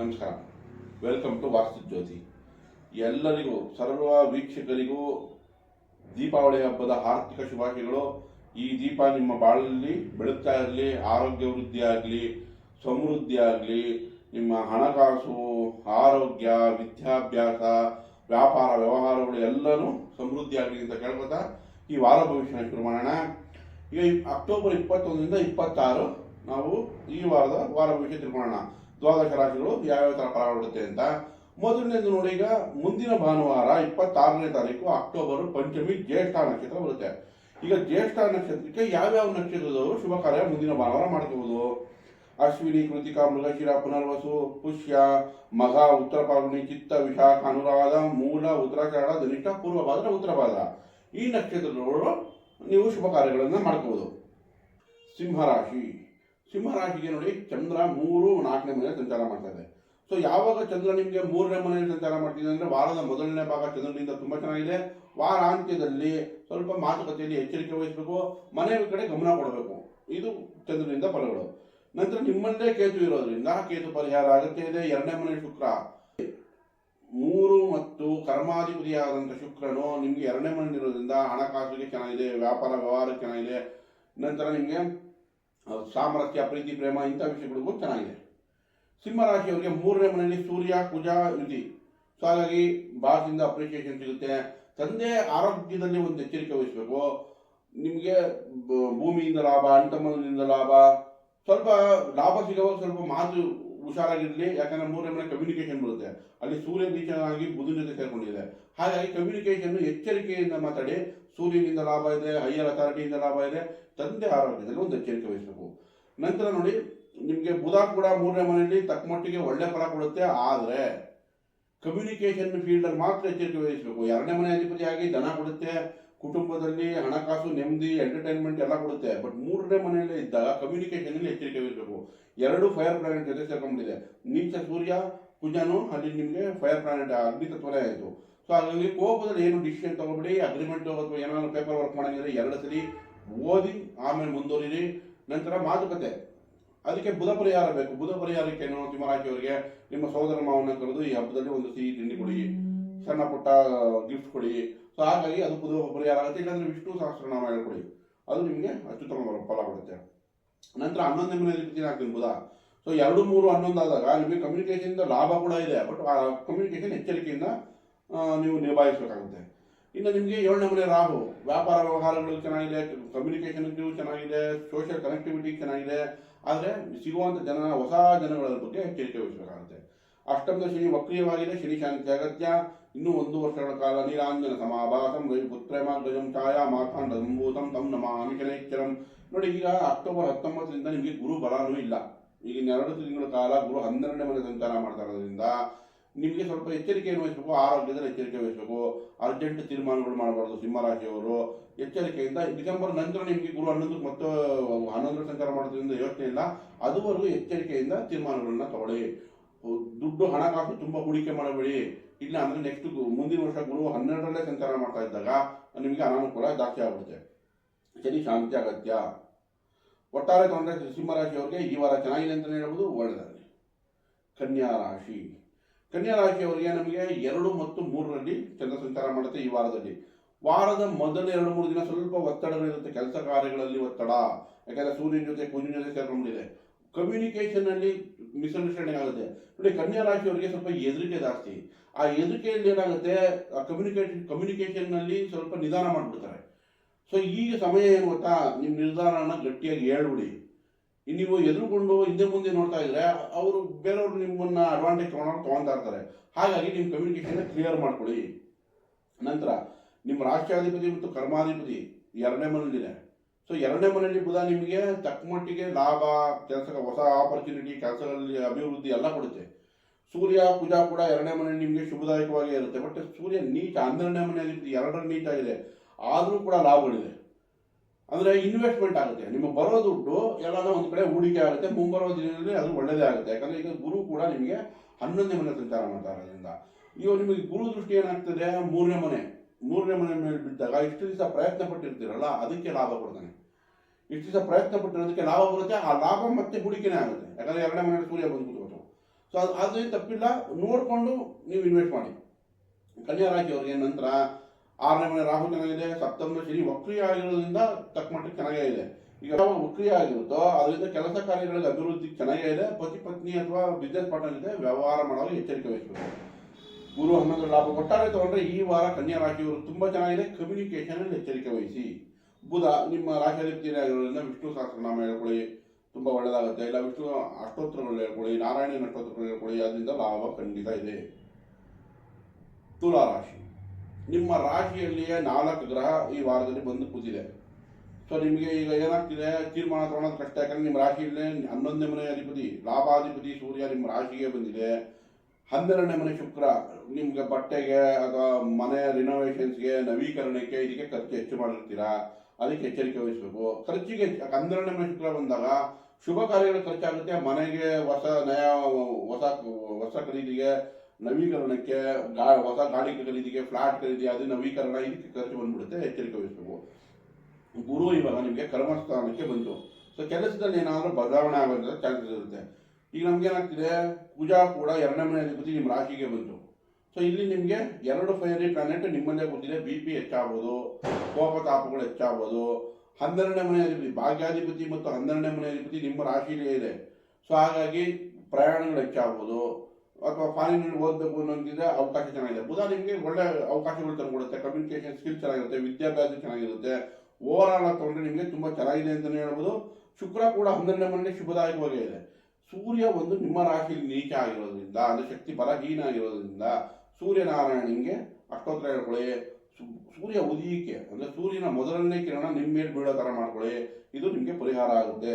ನಮಸ್ಕಾರ. Welcome to ವಾಸ್ತು ಜ್ಯೋತಿ ಎಲ್ಲರಿಗೂ, ಸರ್ವ ವೀಕ್ಷಕರಿಗೂ ದೀಪಾವಳಿ ಹಬ್ಬದ ಆರ್ಥಿಕ ಶುಭಾಶಯಗಳು. ಈ ದೀಪ ನಿಮ್ಮ ಬಾಳಲ್ಲಿ ಬೆಳಗ್ತಾ ಇರಲಿ, ಆರೋಗ್ಯ ವೃದ್ಧಿ ಆಗಲಿ, ಸಮೃದ್ಧಿ ಆಗಲಿ, ನಿಮ್ಮ ಹಣಕಾಸು, ಆರೋಗ್ಯ, ವಿದ್ಯಾಭ್ಯಾಸ, ವ್ಯಾಪಾರ, ವ್ಯವಹಾರಗಳು ಎಲ್ಲನೂ ಸಮೃದ್ಧಿ ಆಗಲಿ ಅಂತ ಕೇಳ್ಕೊತಾ ಈ ವಾರ ಭವಿಷ್ಯನ ಶುರು ಮಾಡೋಣ. ಈಗ ಅಕ್ಟೋಬರ್ ಇಪ್ಪತ್ತೊಂದರಿಂದ ಇಪ್ಪತ್ತಾರು ನಾವು ಈ ವಾರದ ವಾರ ಭವಿಷ್ಯ ತಿಳ್ಕೊಳ್ಳೋಣ ದ್ವಾದಶ ರಾಶಿಗಳು ಯಾವ್ಯಾವ ಥರ ಫಲ ಕೊಡುತ್ತೆ ಅಂತ. ಮೊದಲನೇದು ನೋಡಿ ಈಗ ಮುಂದಿನ ಭಾನುವಾರ ಇಪ್ಪತ್ತಾರನೇ ತಾರೀಕು ಅಕ್ಟೋಬರ್ ಪಂಚಮಿ ಜ್ಯೇಷ್ಠ ನಕ್ಷತ್ರ ಬರುತ್ತೆ. ಈಗ ಜ್ಯೇಷ್ಠ ನಕ್ಷತ್ರಕ್ಕೆ ಯಾವ್ಯಾವ ನಕ್ಷತ್ರದವರು ಶುಭ ಕಾರ್ಯ ಮುಂದಿನ ಭಾನುವಾರ ಮಾಡ್ಕೋಬಹುದು ಅಶ್ವಿನಿ, ಕೃತಿಕಾ, ಮೃಗಶಿರ, ಪುನರ್ವಸು, ಪುಷ್ಯ ಮಗ ಉತ್ತರ ಪಾಲ್ಗುಣಿ ಚಿತ್ತ ವಿಶಾಖ ಅನುರಾಧ, ಮೂಲ ಉತ್ತರಾಚಾರ ಧನಿಷ್ಠ ಪೂರ್ವ ಭಾದ್ರ ಉತ್ತರ ಭಾದ್ರ ಈ ನಕ್ಷತ್ರದವರು ನೀವು ಶುಭ ಕಾರ್ಯಗಳನ್ನು ಮಾಡ್ಕೋಬಹುದು ಸಿಂಹರಾಶಿ. ಸಿಂಹರಾಶಿಗೆ ನೋಡಿ ಚಂದ್ರ ಮೂರು ನಾಲ್ಕನೇ ಮನೆಯಲ್ಲಿ ಸಂಚಾರ ಮಾಡ್ತಾ ಇದೆ. ಸೊ ಯಾವಾಗ ಚಂದ್ರ ನಿಮಗೆ ಮೂರನೇ ಮನೆಯಲ್ಲಿ ಸಂಚಾರ ಮಾಡ್ತಿದೆ ಅಂದರೆ ವಾರದ ಮೊದಲನೇ ಭಾಗ ಚಂದ್ರನಿಂದ ತುಂಬ ಚೆನ್ನಾಗಿದೆ. ವಾರಾಂತ್ಯದಲ್ಲಿ ಸ್ವಲ್ಪ ಮಾತುಕತೆಯಲ್ಲಿ ಎಚ್ಚರಿಕೆ ವಹಿಸಬೇಕು ಮನೆಯ ಕಡೆ ಗಮನ ಕೊಡಬೇಕು. ಇದು ಚಂದ್ರನಿಂದ ಫಲಗಳು. ನಂತರ ನಿಮ್ಮಲ್ಲೇ ಕೇತು ಇರೋದ್ರಿಂದ ಕೇತು ಪರಿಹಾರ ಅಗತ್ಯ ಇದೆ. ಎರಡನೇ ಮನೆ ಶುಕ್ರ. ಮೂರು ಮತ್ತು ಕರ್ಮಾಧಿಪತಿಯಾದಂಥ ಶುಕ್ರನು ನಿಮಗೆ ಎರಡನೇ ಮನೆ ಇರೋದ್ರಿಂದ ಹಣಕಾಸಿಗೆ ಚೆನ್ನಾಗಿದೆ, ವ್ಯಾಪಾರ, ವ್ಯವಹಾರಕ್ಕೆ ಚೆನ್ನಾಗಿದೆ. ನಂತರ ನಿಮಗೆ ಸಾಮರಸ್ಯ, ಪ್ರೀತಿ, ಪ್ರೇಮ ಇಂಥ ವಿಷಯಗಳಿಗೂ ಚೆನ್ನಾಗಿದೆ. ಸಿಂಹರಾಶಿಯವರಿಗೆ ಮೂರನೇ ಮನೆಯಲ್ಲಿ ಸೂರ್ಯ, ಕುಜ ಯುತಿ ಸೊ ಹಾಗಾಗಿ ಬಾಸಿಂದ ಅಪ್ರಿಷಿಯೇಷನ್ ಸಿಗುತ್ತೆ. ತಂದೆ ಆರೋಗ್ಯದಲ್ಲಿ ಒಂದು ಎಚ್ಚರಿಕೆ ವಹಿಸಬೇಕು. ನಿಮಗೆ ಭೂಮಿಯಿಂದ ಲಾಭ ಅಂಟಮನದಿಂದ ಲಾಭ. ಸ್ವಲ್ಪ ಲಾಭ ಸಿಗುವಾಗ ಸ್ವಲ್ಪ ಮಾತು ಹುಷಾರಾಗಿರ್ಲಿ, ಯಾಕಂದ್ರೆ ಮೂರನೇ ಮನೆ ಕಮ್ಯುನಿಕೇಶನ್ ಬರುತ್ತೆ. ಅಲ್ಲಿ ಸೂರ್ಯ ಆಗಿ ಬುಧನ ಜೊತೆ ಸೇರ್ಕೊಂಡಿದೆ. ಹಾಗಾಗಿ ಕಮ್ಯುನಿಕೇಶನ್ ಎಚ್ಚರಿಕೆಯಿಂದ ಮಾತಾಡಿ, ಸೂರ್ಯನಿಂದ ಲಾಭ ಇದೆ ಹೈಯರ್ ಅಥಾರಿಟಿಯಿಂದ ಲಾಭ ಇದೆ, ತಂದೆ ಆರೋಗ್ಯದಲ್ಲಿ ಒಂದು ಎಚ್ಚರಿಕೆ ವಹಿಸಬೇಕು. ನಂತರ ನೋಡಿ, ನಿಮಗೆ ಬುಧ ಕೂಡ ಮೂರನೇ ಮನೆಯಲ್ಲಿ ತಕ್ಕಮಟ್ಟಿಗೆ ಒಳ್ಳೆ ಫಲ ಕೊಡುತ್ತೆ, ಆದರೆ ಕಮ್ಯುನಿಕೇಶನ್ ಫೀಲ್ಡಲ್ಲಿ ಮಾತ್ರ ಎಚ್ಚರಿಕೆ ವಹಿಸಬೇಕು. ಎರಡನೇ ಮನೆ ಅಧಿಪತಿಯಾಗಿ ದನ ಕೊಡುತ್ತೆ ಕುಟುಂಬದಲ್ಲಿ ಹಣಕಾಸು, ನೆಮ್ಮದಿ ಎಂಟರ್ಟೈನ್ಮೆಂಟ್ ಎಲ್ಲ ಕೊಡುತ್ತೆ. ಬಟ್ ಮೂರನೇ ಮನೆಯಲ್ಲೇ ಇದ್ದಾಗ ಕಮ್ಯುನಿಕೇಶನ್ ಎಚ್ಚರಿಕೆ ಇರಬೇಕು. ಎರಡು ಫೈರ್ ಪ್ಲಾನೆಟ್ ಜೊತೆ ಸೇರ್ಕೊಂಡಿದೆ ನೀಚ ಸೂರ್ಯ ಕುಜನು ಅಲ್ಲಿ ನಿಮಗೆ ಫೈರ್ ಪ್ಲಾನೆಟ್ ಅಗ್ನಿ ತತ್ವನೇ ಆಯಿತು. ಸೊ ಹಾಗಾಗಿ ಕೋಪದಲ್ಲಿ ಏನು ಡಿಸಿಷನ್ ತಗೊಬಿಡಿ ಅಗ್ರಿಮೆಂಟ್ ಅಥವಾ ಏನಾದ್ರು ಪೇಪರ್ ವರ್ಕ್ ಮಾಡಿದ್ರೆ ಎರಡು ಸರಿ ಓದಿ, ಆಮೇಲೆ ಮುಂದುವರಿರಿ. ನಂತರ ಮಾತುಕತೆ. ಅದಕ್ಕೆ ಬುಧ ಪರಿಹಾರ ಬೇಕು. ಬುಧ ಪರಿಹಾರಕ್ಕೆ ಏನು ಅವರಿಗೆ ನಿಮ್ಮ ಸಹೋದರ ಮಾವನ್ನ ಕರೆದು ಈ ಹಬ್ಬದಲ್ಲಿ ಒಂದು ಸಿಹಿ ತಿಂಡಿ ಕೊಡಿ. ಸಣ್ಣ ಪುಟ್ಟ ಗಿಫ್ಟ್ ಕೊಡಿ. ಸೊ ಹಾಗಾಗಿ ಅದು ಪುದು ಪರಿಹಾರ ಆಗುತ್ತೆ. ಇಲ್ಲಾಂದ್ರೆ ವಿಷ್ಣು ಸಹಸ್ರನಾಮ ಹೇಳ್ಕೊಡಿ. ಅದು ನಿಮಗೆ ಅತ್ಯುತ್ತಮ ಫಲ ಕೊಡುತ್ತೆ. ನಂತರ ಹನ್ನೊಂದನೇ ಮನೆಯಲ್ಲಿ ಪ್ರತಿ ಹಾಕ್ತೀನಿ ಬುಧ. ಸೊ ಎರಡು, ಮೂರು, ಹನ್ನೊಂದು ಆದಾಗ ನಿಮಗೆ ಕಮ್ಯುನಿಕೇಶನ್ ಲಾಭ ಕೂಡ ಇದೆ. ಬಟ್ ಆ ಕಮ್ಯುನಿಕೇಷನ್ ಎಚ್ಚರಿಕೆಯಿಂದ ನೀವು ನಿಭಾಯಿಸಬೇಕಾಗುತ್ತೆ. ಇನ್ನು ನಿಮಗೆ ಏಳನೇ ಮನೆ ರಾಹು. ವ್ಯಾಪಾರ ವ್ಯವಹಾರಗಳು ಚೆನ್ನಾಗಿದೆ. ಕಮ್ಯುನಿಕೇಶನ್ ಚೆನ್ನಾಗಿದೆ. ಸೋಷಿಯಲ್ ಕನೆಕ್ಟಿವಿಟಿ ಚೆನ್ನಾಗಿದೆ. ಆದರೆ ಸಿಗುವಂಥ ಜನ ಹೊಸ ಜನಗಳ ಬಗ್ಗೆ ಎಚ್ಚರಿಕೆ ವಹಿಸಬೇಕಾಗುತ್ತೆ. ಅಷ್ಟಮದ ಶನಿ ವಕ್ರಿಯವಾಗಿದೆ. ಶನಿ ಶಾಂತಿ ಅಗತ್ಯ. ಇನ್ನೂ ಒಂದು ವರ್ಷಗಳ ಕಾಲ ನೀರಾಂಜನ ಸಮಾಭಾಸಂ ಪುತ್ರೇಮಾಗ್ರಜಂ ಛಾಯಾ ಮಾತಾಂಡ ಸಂಭೂತಂ ತಂ ನಮಾಮಿ ಶನೈಶ್ಚರಂ ನೋಡಿ, ಈಗ ಅಕ್ಟೋಬರ್ ಹತ್ತೊಂಬತ್ತರಿಂದ ನಿಮಗೆ ಗುರು ಬಲಾನೂ ಇಲ್ಲ. ಈಗ ಎರಡು ತಿಂಗಳ ಕಾಲ ಗುರು ಹನ್ನೆರಡನೇ ಮನೆ ಸಂಚಾರ ಮಾಡ್ತಾ ನಿಮಗೆ ಸ್ವಲ್ಪ ಎಚ್ಚರಿಕೆಯನ್ನು ವಹಿಸಬೇಕು, ಆರೋಗ್ಯದಲ್ಲಿ ಎಚ್ಚರಿಕೆ ವಹಿಸಬೇಕು. ಅರ್ಜೆಂಟ್ ತೀರ್ಮಾನಗಳು ಮಾಡಬಾರ್ದು ಸಿಂಹರಾಶಿಯವರು. ಎಚ್ಚರಿಕೆಯಿಂದ ಡಿಸೆಂಬರ್ ನಂತರ ನಿಮಗೆ ಗುರು ಹನ್ನೊಂದಕ್ಕೆ ಮತ್ತೆ ಹನ್ನೊಂದರ ಸಂಚಾರ ಮಾಡೋದ್ರಿಂದ ಯೋಚನೆ ಇಲ್ಲ. ಅದುವರೆಗೂ ಎಚ್ಚರಿಕೆಯಿಂದ ತೀರ್ಮಾನಗಳನ್ನ ತಗೊಳ್ಳಿ. ದುಡ್ಡು ಹಣಕಾಸು ತುಂಬಾ ಹೂಡಿಕೆ ಮಾಡಬೇಡಿ. ಇಲ್ಲ ಅಂದ್ರೆ ನೆಕ್ಸ್ಟ್ ಮುಂದಿನ ವರ್ಷ ಗುರು ಹನ್ನೆರಡರಲ್ಲೇ ಸಂಚಾರ ಮಾಡ್ತಾ ಇದ್ದಾಗ ನಿಮಗೆ ಅನಾನುಕೂಲ ಜಾಸ್ತಿ ಆಗುತ್ತೆ ಶನಿ, ಶಾಂತಿ, ಅಗತ್ಯ. ಒಟ್ಟಾರೆ ತೊಂದರೆ ಸಿಂಹರಾಶಿಯವರಿಗೆ ಈ ವಾರ ಚೆನ್ನಾಗಿದೆ ಅಂತಲೇ ಹೇಳ್ಬೋದು ಒಳ್ಳೆಯದಾಗಲಿ ಕನ್ಯಾ ರಾಶಿ. ಕನ್ಯಾ ರಾಶಿಯವರಿಗೆ ನಮಗೆ ಎರಡು ಮತ್ತು ಮೂರರಲ್ಲಿ ಚಂದ್ರ ಸಂಚಾರ ಮಾಡುತ್ತೆ ಈ ವಾರದಲ್ಲಿ. ವಾರದ ಮೊದಲ ಎರಡು ಮೂರು ದಿನ ಸ್ವಲ್ಪ ಒತ್ತಡಗಳಿರುತ್ತೆ ಕೆಲಸ ಕಾರ್ಯಗಳಲ್ಲಿ ಒತ್ತಡ. ಯಾಕಂದ್ರೆ ಸೂರ್ಯನ ಜೊತೆ ಕುಂಜಿನ ಜೊತೆ ಸೇರ್ಕೊಂಡಿದೆ ಕಮ್ಯುನಿಕೇಶನ್ ಅಲ್ಲಿ ಮಿಸ್ಅಂಡರ್ಸ್ಟ್ಯಾಂಡಿಂಗ್ ಆಗುತ್ತೆ. ನೋಡಿ, ಕನ್ಯಾ ರಾಶಿಯವರಿಗೆ ಸ್ವಲ್ಪ ಹೆದರಿಕೆ ಜಾಸ್ತಿ. ಆ ಹೆದರಿಕೆಯಲ್ಲಿ ಏನಾಗುತ್ತೆ? ಆ ಕಮ್ಯುನಿಕೇಶನ್ ಕಮ್ಯುನಿಕೇಷನ್ನಲ್ಲಿ ಸ್ವಲ್ಪ ನಿಧಾನ ಮಾಡಿಬಿಡ್ತಾರೆ. ಸೊ ಈಗ ಸಮಯ ಏನು ಗೊತ್ತಾ? ನಿಮ್ಮ ನಿರ್ಧಾರನ ಗಟ್ಟಿಯಾಗಿ ಹೇಳ್ಬಿಡಿ. ನೀವು ಎದುರುಕೊಂಡು ಹಿಂದೆ ಮುಂದೆ ನೋಡ್ತಾ ಇದ್ರೆ ಅವರು ಬೇರೆಯವರು ನಿಮ್ಮನ್ನ ಅಡ್ವಾಂಟೇಜ್ ತಗೊಂಡು ತಗೊಂತಾ ಇರ್ತಾರೆ. ಹಾಗಾಗಿ ನಿಮ್ಮ ಕಮ್ಯುನಿಕೇಶನ್ ಕ್ಲಿಯರ್ ಮಾಡ್ಕೊಳ್ಳಿ ನಂತರ, ನಿಮ್ಮ ರಾಷ್ಟ್ರಾಧಿಪತಿ ಮತ್ತು ಕರ್ಮಾಧಿಪತಿ ಎರಡನೇ ಮನೆಯಲ್ಲಿದೆ ಸೊ ಎರಡನೇ ಮನೆಯಲ್ಲಿ ಬುಧ ನಿಮಗೆ ತಕ್ಕ ಮಟ್ಟಿಗೆ ಲಾಭ, ಕೆಲಸ, ಹೊಸ ಆಪರ್ಚುನಿಟಿ ಕೆಲಸಗಳಲ್ಲಿ ಅಭಿವೃದ್ಧಿ ಎಲ್ಲ ಕೊಡುತ್ತೆ. ಸೂರ್ಯ ಪೂಜಾ ಕೂಡ ಎರಡನೇ ಮನೆಯಲ್ಲಿ ನಿಮಗೆ ಶುಭದಾಯಕವಾಗಿ ಇರುತ್ತೆ. ಬಟ್ ಸೂರ್ಯ ನೀಚ, ಹನ್ನೆರಡನೇ ಮನೆಯಲ್ಲಿ ಎರಡರ ನೀಟ್ ಆಗಿದೆ. ಆದರೂ ಕೂಡ ಲಾಭಗಳಿದೆ. ಅಂದರೆ ಇನ್ವೆಸ್ಟ್ಮೆಂಟ್ ಆಗುತ್ತೆ. ನಿಮ್ಮ ಬರೋ ದುಡ್ಡು ಎಲ್ಲಾದ್ರೂ ಒಂದು ಕಡೆ ಹೂಡಿಕೆ ಆಗುತ್ತೆ. ಮುಂಬರೋ ದಿನದಲ್ಲಿ ಅದು ಒಳ್ಳೆಯದೇ ಆಗುತ್ತೆ. ಯಾಕಂದರೆ ಈಗ ಗುರು ಕೂಡ ನಿಮಗೆ ಹನ್ನೊಂದನೇ ಮನೆ ಸಂಚಾರ ಮಾಡ್ತಾ ಇರೋದ್ರಿಂದ. ಇವಾಗ ನಿಮಗೆ ಗುರು ದೃಷ್ಟಿ ಏನಾಗ್ತದೆ? ಮೂರನೇ ಮನೆ. ಮೂರನೇ ಮನೆ ಮೇಲೆ ಬಿದ್ದಾಗ ಇಷ್ಟು ದಿವಸ ಪ್ರಯತ್ನ ಪಟ್ಟಿರ್ತೀರಲ್ಲ, ಅದಕ್ಕೆ ಲಾಭ ಕೊಡ್ತಾನೆ. ಇಷ್ಟು ದಿವಸ ಪ್ರಯತ್ನ ಪಟ್ಟಿರೋದಕ್ಕೆ ಲಾಭ ಬರುತ್ತೆ, ಆ ಲಾಭ ಮತ್ತೆ ಹೂಡಿಕೆನೇ ಆಗುತ್ತೆ. ಯಾಕಂದ್ರೆ ಎರಡನೇ ಮನೆ ಸೂರ್ಯ ಬಂದು ಸೊ ಅದು ಅದೇನು ತಪ್ಪಿಲ್ಲ, ನೋಡಿಕೊಂಡು ನೀವು ಇನ್ವೆಸ್ಟ್ ಮಾಡಿ. ಕನ್ಯಾ ರಾಶಿಯವರಿಗೆ ನಂತರ, ಆರನೇ ಮನೆ ರಾಹು ಚೆನ್ನಾಗಿದೆ ಸಪ್ತಮ ಶನಿ ವಕ್ರಿಯ ಆಗಿರೋದ್ರಿಂದ ತಕ್ಕ ಮಟ್ಟಿಗೆ ಚೆನ್ನಾಗೇ ಇದೆ. ಈಗ ವಕ್ರಿಯ ಆಗಿರುತ್ತೋ, ಅದರಿಂದ ಕೆಲಸ ಕಾರ್ಯಗಳಿಗೆ ಅಭಿವೃದ್ಧಿ ಚೆನ್ನಾಗೇ ಇದೆ, ಪತಿ ಪತ್ನಿ ಅಥವಾ ಬಿಸ್ನೆಸ್ ಪಾರ್ಟ್ನರ್ ಜೊತೆ ವ್ಯವಹಾರ ಮಾಡಲು ಎಚ್ಚರಿಕೆ ವಹಿಸಬೇಕು. ಗುರು ಹನ್ನೊಂದು ಲಾಭ ಒಟ್ಟಾರೆ ತಗೊಂಡ್ರೆ ಈ ವಾರ ಕನ್ಯಾ ರಾಶಿಯವರು ತುಂಬಾ ಚೆನ್ನಾಗಿದೆ. ಕಮ್ಯುನಿಕೇಶನ್ ಅಲ್ಲಿ ಎಚ್ಚರಿಕೆ ವಹಿಸಿ. ಬುಧ ನಿಮ್ಮ ರಾಶಿಯಾಧಿಪತಿ ಆಗಿರೋದ್ರಿಂದ ವಿಷ್ಣು ಸಹಸ್ರನಾಮ ಹೇಳ್ಕೊಳ್ಳಿ. ತುಂಬಾ ಒಳ್ಳೆಯದಾಗುತ್ತೆ ಇಲ್ಲ, ವಿಷ್ಣು ಅಷ್ಟೋತ್ತರಗಳು ಹೇಳ್ಕೊಳ್ಳಿ. ನಾರಾಯಣನ ಅಷ್ಟೋತ್ತರಗಳು ಹೇಳ್ಕೊಳ್ಳಿ. ಅದರಿಂದ ಲಾಭ ಖಂಡಿತ ಇದೆ. ತುಲಾ ರಾಶಿ. ನಿಮ್ಮ ರಾಶಿಯಲ್ಲಿಯೇ ನಾಲ್ಕು ಗ್ರಹ ಈ ವಾರದಲ್ಲಿ ಬಂದು ಕೂತಿದೆ. ಸೊ ನಿಮಗೆ ಈಗ ಏನಾಗ್ತಿದೆ? ತೀರ್ಮಾನ ತಗೊಳೋದು ಕಷ್ಟ ಯಾಕಂದ್ರೆ ನಿಮ್ಮ ರಾಶಿಯಲ್ಲೇ ಹನ್ನೊಂದನೇ ಮನೆ ಅಧಿಪತಿ, ಲಾಭಾಧಿಪತಿ ಸೂರ್ಯ ನಿಮ್ಮ ರಾಶಿಗೆ ಬಂದಿದೆ. ಹನ್ನೆರಡನೇ ಮನೆ ಶುಕ್ರ. ನಿಮ್ಗೆ ಬಟ್ಟೆಗೆ ಅಥವಾ ಮನೆ ರಿನೋವೇಷನ್ಸ್ಗೆ ನವೀಕರಣಕ್ಕೆ ಇದಕ್ಕೆ ಖರ್ಚು ಹೆಚ್ಚು ಮಾಡಿರ್ತೀರಾ? ಅದಕ್ಕೆ ಎಚ್ಚರಿಕೆ ವಹಿಸಬೇಕು. ಖರ್ಚಿಗೆ ಹನ್ನೆರಡನೇ ಮನೆ ಶುಕ್ರ ಬಂದಾಗ ಶುಭ ಕಾರ್ಯಗಳು ಖರ್ಚಾಗುತ್ತೆ. ಮನೆಗೆ ಹೊಸ ನಯ, ಹೊಸ ಹೊಸ ಖರೀದಿಗೆ ನವೀಕರಣಕ್ಕೆ ಗಾ, ಹೊಸ ಗಾಡಿ ಖರೀದಿಗೆ ಫ್ಲಾಟ್ ಖರೀದಿ ಅದು ನವೀಕರಣ ಇದಕ್ಕೆ ಖರ್ಚು ಬಂದ್ಬಿಡುತ್ತೆ. ಎಚ್ಚರಿಕೆ ವಹಿಸಬೇಕು. ಗುರು ಇವಾಗ ನಿಮಗೆ ಕರ್ಮಸ್ಥಾನಕ್ಕೆ ಬಂತು. ಸೊ ಕೆಲಸದಲ್ಲಿ ಏನಾದರೂ ಬದಲಾವಣೆ ಆಗುವಂಥ ಚಾನ್ಸಸ್ ಇರುತ್ತೆ. ಈಗ ನಮ್ಗೇನಾಗ್ತಿದೆ? ಪೂಜಾ ಕೂಡ ಎರಡನೇ ಮನೆ ಅಧಿಪತಿ ನಿಮ್ಮ ರಾಶಿಗೆ ಬಂತು. ಸೊ ಇಲ್ಲಿ ನಿಮಗೆ ಎರಡು ಫೈರಿ ಪ್ಲಾನೆಟ್ ನಿಮ್ಮಲ್ಲೇ ಗೊತ್ತಿದೆ ಬಿ ಪಿ ಹೆಚ್ಚಾಗ್ಬೋದು ಕೋಪತಾಪಗಳು ಹೆಚ್ಚಾಗ್ಬೋದು. ಹನ್ನೆರಡನೇ ಅಧಿಪತಿ ಭಾಗ್ಯಾಧಿಪತಿ ಮತ್ತು ಹನ್ನೆರಡನೇ ಮನೆ ಅಧಿಪತಿ ನಿಮ್ಮ ರಾಶಿಯಲ್ಲೇ ಇದೆ. ಸೊ ಹಾಗಾಗಿ ಪ್ರಯಾಣಗಳು ಹೆಚ್ಚಾಗ್ಬೋದು. ಅಥವಾ ಫಾರಿನಲ್ಲಿ ಓದಬೇಕು ಅನ್ನೋದಿದ್ರೆ ಅವಕಾಶ ಚೆನ್ನಾಗಿದೆ. ಬುಧ ನಿಮಗೆ ಒಳ್ಳೆ ಅವಕಾಶಗಳು ತಂದುಕೊಡುತ್ತೆ. ಕಮ್ಯುನಿಕೇಷನ್ ಸ್ಕಿಲ್ ಚೆನ್ನಾಗಿರುತ್ತೆ, ವಿದ್ಯಾಭ್ಯಾಸ ಚೆನ್ನಾಗಿರುತ್ತೆ. ಓವರ್ ಆಲ್ ತಗೊಂಡ್ರೆ ನಿಮಗೆ ತುಂಬಾ ಚೆನ್ನಾಗಿದೆ ಅಂತಲೇ ಹೇಳ್ಬೋದು. ಶುಕ್ರ ಕೂಡ ಹನ್ನೆರಡನೇ ಮನೆ ಶುಭದಾಯಕವಾಗೇ ಇದೆ. ಸೂರ್ಯ ಒಂದು ನಿಮ್ಮ ರಾಶಿಯಲ್ಲಿ ನೀಚ ಆಗಿರೋದ್ರಿಂದ, ಅಂದ್ರೆ ಶಕ್ತಿ ಬಲಹೀನ ಆಗಿರೋದ್ರಿಂದ ಸೂರ್ಯನಾರಾಯಣನಿಗೆ ಅಷ್ಟೋತ್ತರ ಸೂರ್ಯ ಉದಯಿಕೆ ಅಂದ್ರೆ ಸೂರ್ಯನ ಮೊದಲನೇ ಕಿರಣ ನಿಮ್ಮ ಮೇಲೆ ಬೀಳೋ ತರ ಮಾಡ್ಕೊಳ್ಳಿ, ಇದು ನಿಮಗೆ ಪರಿಹಾರ ಆಗುತ್ತೆ.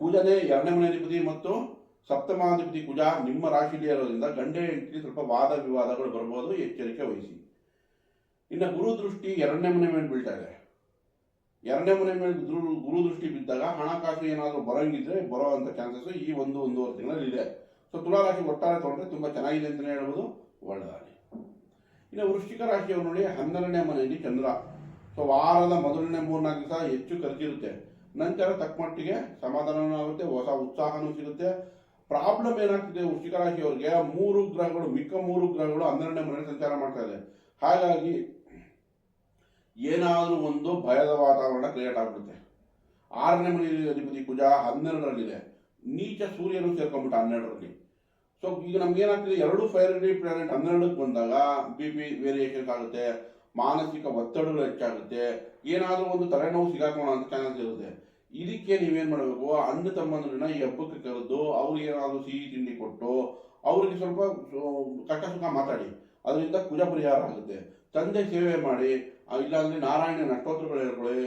ಕುಜನೇ ಎರಡನೇ ಮನೆ ಅಧಿಪತಿ ಮತ್ತು ಸಪ್ತಮಾಧಿಪತಿ ಕುಜ ನಿಮ್ಮ ರಾಶಿಯಲ್ಲಿ ಇರೋದ್ರಿಂದ ಗಂಡೆ ಹೆಂಡತಿ ಸ್ವಲ್ಪ ವಾದ ವಿವಾದಗಳು ಬರ್ಬೋದು, ಎಚ್ಚರಿಕೆ ವಹಿಸಿ. ಇನ್ನು ಗುರು ದೃಷ್ಟಿ ಎರಡನೇ ಮನೆ ಮೇಲೆ ಬೀಳ್ತಾ ಇದೆ. ಎರಡನೇ ಮನೆ ಮೇಲೆ ಗುರು ದೃಷ್ಟಿ ಬಿದ್ದಾಗ ಹಣಕಾಸು ಏನಾದರೂ ಬರಂಗಿದ್ರೆ ಬರೋ ಅಂತ ಚಾನ್ಸಸ್ ಈ ಒಂದು ಒಂದೂವರೆ ತಿಂಗಳಲ್ಲಿ ಇದೆ. ಸೊ ತುಲಾರಾಶಿ ಒಟ್ಟಾರೆ ತೊಗೊಂಡ್ರೆ ತುಂಬ ಚೆನ್ನಾಗಿದೆ ಅಂತಲೇ ಹೇಳ್ಬೋದು. ಒಳ್ಳೆದಾಗಲಿ. ಇನ್ನು ವೃಶ್ಚಿಕ ರಾಶಿಯವರು ನೋಡಿ, ಹನ್ನೆರಡನೇ ಮನೆಯಲ್ಲಿ ಚಂದ್ರ. ಸೊ ವಾರದ ಮೊದಲನೇ ಮೂರ್ನಾಲ್ಕು ದಿವಸ ಹೆಚ್ಚು ಖರ್ಚಿರುತ್ತೆ ನಂತರ ತಕ್ಕ ಮಟ್ಟಿಗೆ ಸಮಾಧಾನನೂ ಆಗುತ್ತೆ, ಹೊಸ ಉತ್ಸಾಹನೂ ಸಿಗುತ್ತೆ. ಪ್ರಾಬ್ಲಮ್ ಏನಾಗ್ತಿದೆ ವೃಶ್ಚಿಕ ರಾಶಿಯವರಿಗೆ, ಮೂರು ಗ್ರಹಗಳು, ಮಿಕ್ಕ ಮೂರು ಗ್ರಹಗಳು ಹನ್ನೆರಡನೇ ಮನೆಯಲ್ಲಿ ಸಂಚಾರ ಮಾಡ್ತಾ ಇದೆ. ಹಾಗಾಗಿ ಏನಾದರೂ ಒಂದು ಭಯದ ವಾತಾವರಣ ಕ್ರಿಯೇಟ್ ಆಗ್ಬಿಡುತ್ತೆ. ಆರನೇ ಮನೆಯಲ್ಲಿ ಅಧಿಪತಿ ಕುಜ ಹನ್ನೆರಡರಲ್ಲಿದೆ. ನೀಚ ಸೂರ್ಯನು ಸೇರ್ಕೊಂಡ್ಬಿಟ್ಟ ಹನ್ನೆರಡರಲ್ಲಿ. ಸೊ ಈಗ ನಮ್ಗೆ ಏನಾಗ್ತಿದೆ? ಎರಡು ಫೈರ್ ಪ್ಲಾನೆಟ್ ಹನ್ನೆರಡಕ್ಕೆ ಬಂದಾಗ ಬಿ ಪಿ ವೇರಿಯೇಷನ್ಸ್ ಆಗುತ್ತೆ ಮಾನಸಿಕ ಒತ್ತಡಗಳು ಹೆಚ್ಚಾಗುತ್ತೆ. ಏನಾದರೂ ಒಂದು ತಲೆನೋವು ಸಿಗಾಕೋಣ ಅಂತ ಚಾನ್ಸ್ ಇರುತ್ತೆ. ಇದಕ್ಕೆ ನೀವೇನು ಮಾಡಬೇಕು? ಅಣ್ಣ ತಮ್ಮಂದ್ರನ್ನ ಈ ಹಬ್ಬಕ್ಕೆ ಕರೆದು ಅವ್ರಿಗೆ ಏನಾದರೂ ಸಿಹಿ ತಿಂಡಿ ಕೊಟ್ಟು ಅವ್ರಿಗೆ ಸ್ವಲ್ಪ ಕಷ್ಟ ಸುಖ ಮಾತಾಡಿ. ಅದರಿಂದ ಕುಜ ಪರಿಹಾರ ಆಗುತ್ತೆ. ತಂದೆ ಸೇವೆ ಮಾಡಿ ಇಲ್ಲಾಂದ್ರೆ ನಾರಾಯಣನ ಅಷ್ಟೋತ್ರಗಳು ಹೇಳ್ಕೊಳ್ಳಿ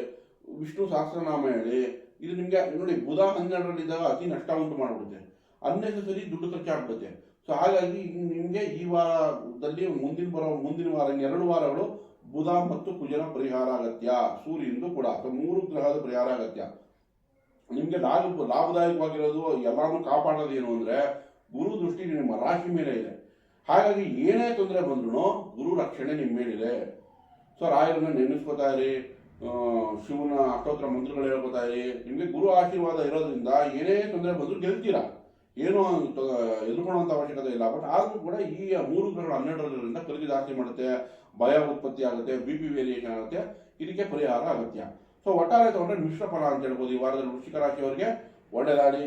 ವಿಷ್ಣು ಸಹಸ್ರನಾಮ ಹೇಳಿ ಇದು ನಿಮ್ಗೆ ನೋಡಿ, ಬುಧ ಹನ್ನೆರಡರಲ್ಲಿದ್ದಾಗ ಅತಿ ನಷ್ಟ ಉಂಟು ಮಾಡಿಬಿಡುತ್ತೆ. ಅನ್ನೆಸರಿ ದುಡ್ಡು ಖರ್ಚಾಗ್ಬಿಡುತ್ತೆ ಸೊ ಹಾಗಾಗಿ ನಿಮಗೆ ಈ ವಾರದಲ್ಲಿ ಮುಂದಿನ ಬರೋ ಮುಂದಿನ ವಾರ ಎರಡು ವಾರಗಳು ಬುಧ ಮತ್ತು ಕುಜನ ಪರಿಹಾರ ಅಗತ್ಯ ಸೂರ್ಯಂದು ಕೂಡ. ಮೂರು ಗ್ರಹದ ಪರಿಹಾರ ಅಗತ್ಯ. ನಿಮ್ಗೆ ಲಾಭ, ಲಾಭದಾಯಕವಾಗಿರೋದು ಎಲ್ಲಾನು ಕಾಪಾಡೋದು ಏನು ಅಂದ್ರೆ, ಗುರು ದೃಷ್ಟಿ ನಿಮ್ಮ ರಾಶಿ ಮೇಲೆ ಇದೆ. ಹಾಗಾಗಿ ಏನೇ ತೊಂದರೆ ಬಂದ್ರು ಗುರು ರಕ್ಷಣೆ ನಿಮ್ಮ ಮೇಲಿದೆ. ಸೊ ರಾಯರನ್ನ ನೆನೆಸ್ಕೋತಾ ಇರಿ. ಶಿವನ ಅಷ್ಟೋತ್ರ ಮಂತ್ರಗಳು ಹೇಳ್ಕೊತಾ ಇರಿ. ನಿಮಗೆ ಗುರು ಆಶೀರ್ವಾದ ಇರೋದ್ರಿಂದ ಏನೇ ತೊಂದರೆ ಬಂದರೂ ಗೆಲ್ತೀರಾ? ಏನೋ ಎದುರ್ಕೊಳ್ಳುವಂಥ ಅವಶ್ಯಕತೆ ಇಲ್ಲ. ಬಟ್ ಆದರೂ ಕೂಡ ಈ ಮೂರು ಗ್ರಹಗಳು ಹನ್ನೆರಡರಿಂದ ರಗಳಿಂದ ಜಾಸ್ತಿ ಮಾಡುತ್ತೆ. ಭಯ ಉತ್ಪತ್ತಿ ಆಗುತ್ತೆ ಬಿ ಪಿ ವೇರಿಯೇಷನ್ ಆಗುತ್ತೆ. ಇದಕ್ಕೆ ಪರಿಹಾರ ಅಗತ್ಯ. ಸೊ ಒಟ್ಟಾರೆ ತಗೊಂಡ್ರೆ ಮಿಶ್ರ ಫಲ ಅಂತ ಹೇಳ್ಬೋದು. ಈ ವಾರದಲ್ಲಿ ವೃಶ್ಚಿಕ ರಾಶಿಯವರಿಗೆ ಒಳ್ಳೆದಾಡಿ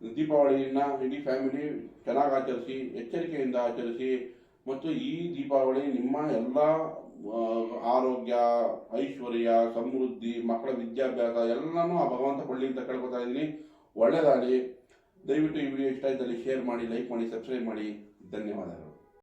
ದೀಪಾವಳಿಯನ್ನ ಇಡೀ ಫ್ಯಾಮಿಲಿ ಚೆನ್ನಾಗಿ ಆಚರಿಸಿ, ಎಚ್ಚರಿಕೆಯಿಂದ ಆಚರಿಸಿ. ಮತ್ತು ಈ ದೀಪಾವಳಿ ನಿಮ್ಮ ಎಲ್ಲ ಆರೋಗ್ಯ, ಐಶ್ವರ್ಯ, ಸಮೃದ್ಧಿ, ಮಕ್ಕಳ ವಿದ್ಯಾಭ್ಯಾಸ, ಎಲ್ಲನೂ ಆ ಭಗವಂತ ಕೊಳ್ಳಿ ಅಂತ ಕೇಳ್ಕೊತಾ ಇದ್ದೀನಿ. ಒಳ್ಳೆದಾಗಲಿ. ದಯವಿಟ್ಟು ಈ ವಿಡಿಯೋ ಇಷ್ಟ ಇದ್ದಲ್ಲಿ ಶೇರ್ ಮಾಡಿ, ಲೈಕ್ ಮಾಡಿ, ಸಬ್ಸ್ಕ್ರೈಬ್ ಮಾಡಿ. ಧನ್ಯವಾದಗಳು.